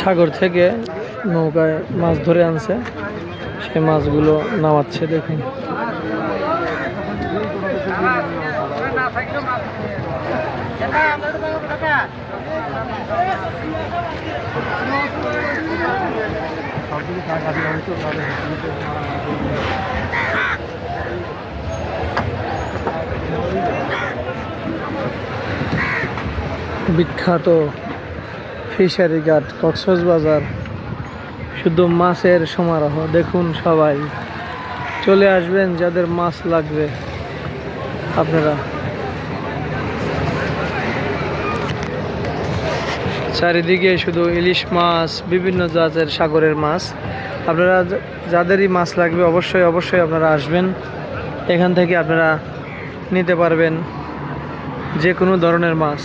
সাগর থেকে নৌকায় মাছ ধরে আনছে। সেই মাছগুলো নামাচ্ছে দেখুন। বিখ্যাত ফিশারি ঘাট, কক্সবাজার, শুধু মাছের সমারোহ। দেখুন সবাই, চলে আসবেন যাদের মাছ লাগবে আপনারা। চারিদিকে শুধু ইলিশ মাছ, বিভিন্ন জাতের সাগরের মাছ। আপনারা যাদেরই মাছ লাগবে অবশ্যই অবশ্যই আপনারা আসবেন। এখান থেকে আপনারা নিতে পারবেন যে কোনো ধরনের মাছ।